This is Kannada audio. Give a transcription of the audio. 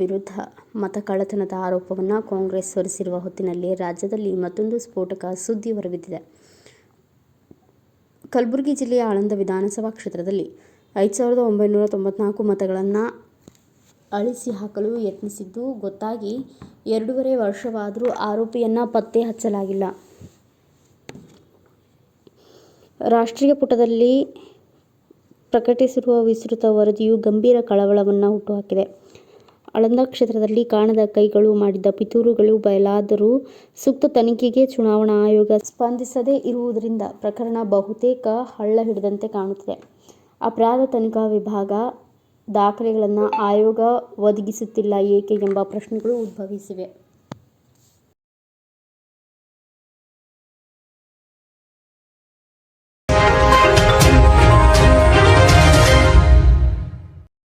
ವಿರುದ್ಧ ಮತ ಕಳ್ಳತನದ ಆರೋಪವನ್ನು ಕಾಂಗ್ರೆಸ್ ಹೊರಿಸಿರುವ ಹೊತ್ತಿನಲ್ಲಿ ರಾಜ್ಯದಲ್ಲಿ ಮತ್ತೊಂದು ಸ್ಫೋಟಕ ಸುದ್ದಿ ಹೊರಬಿದ್ದಿದೆ. ಕಲಬುರಗಿ ಜಿಲ್ಲೆಯ ಆಳಂದ ವಿಧಾನಸಭಾ ಕ್ಷೇತ್ರದಲ್ಲಿ ಐದು ಸಾವಿರದ ಒಂಬೈನೂರ ತೊಂಬತ್ನಾಲ್ಕು ಮತಗಳನ್ನು ಅಳಿಸಿ ಹಾಕಲು ಯತ್ನಿಸಿದ್ದು, ಗೊತ್ತಾಗಿ ಎರಡೂವರೆ ವರ್ಷವಾದರೂ ಆರೋಪಿಯನ್ನು ಪತ್ತೆ ಹಚ್ಚಲಾಗಿಲ್ಲ. ರಾಷ್ಟ್ರೀಯ ಪುಟದಲ್ಲಿ ಪ್ರಕಟಿಸಿರುವ ವಿಸ್ತೃತ ವರದಿಯು ಗಂಭೀರ ಕಳವಳವನ್ನು ಹುಟ್ಟುಹಾಕಿದೆ. ಅಳಂದ ಕ್ಷೇತ್ರದಲ್ಲಿ ಕಾಣದ ಕೈಗಳು ಮಾಡಿದ ಪಿತೂರುಗಳು ಬಯಲಾದರೂ ಸೂಕ್ತ ತನಿಖೆಗೆ ಚುನಾವಣಾ ಆಯೋಗ ಸ್ಪಂದಿಸದೇ ಇರುವುದರಿಂದ ಪ್ರಕರಣ ಬಹುತೇಕ ಹಳ್ಳ ಹಿಡಿದಂತೆ ಕಾಣುತ್ತಿದೆ. ಅಪರಾಧ ತನಿಖಾ ವಿಭಾಗ ದಾಖಲೆಗಳನ್ನು ಆಯೋಗ ಒದಗಿಸುತ್ತಿಲ್ಲ ಏಕೆ ಎಂಬ ಪ್ರಶ್ನೆಗಳು ಉದ್ಭವಿಸಿವೆ.